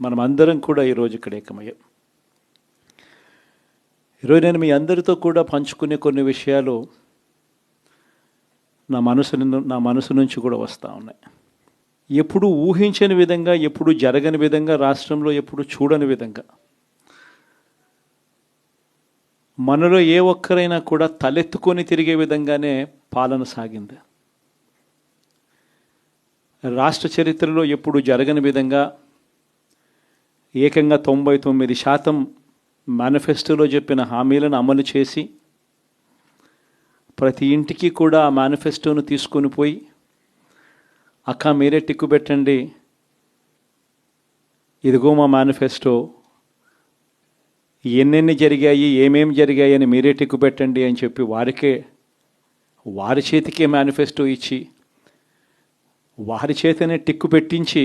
మనం అందరం కూడా ఈరోజు ఇక్కడ ఏకమయ్యాం. ఈరోజు నేను మీ అందరితో కూడా పంచుకునే కొన్ని విషయాలు నా మనసు నా మనసు నుంచి కూడా వస్తూ ఉన్నాయి. ఎప్పుడు ఊహించని విధంగా ఎప్పుడు జరగని విధంగా రాష్ట్రంలో ఎప్పుడు చూడని విధంగా మనలో ఏ ఒక్కరైనా కూడా తలెత్తుకొని తిరిగే విధంగానే పాలన సాగింది. రాష్ట్ర చరిత్రలో ఎప్పుడు జరగని విధంగా ఏకంగా తొంభై తొమ్మిది శాతం మేనిఫెస్టోలో చెప్పిన హామీలను అమలు చేసి ప్రతి ఇంటికి కూడా ఆ మేనిఫెస్టోను తీసుకొని పోయి అక్క మీరే టిక్కు పెట్టండి ఇదిగో మా మేనిఫెస్టో ఎన్నెన్ని జరిగాయి ఏమేం జరిగాయి అని మీరే టిక్కు పెట్టండి అని చెప్పి వారికే వారి చేతికే మేనిఫెస్టో ఇచ్చి వారి చేతనే టిక్కు పెట్టించి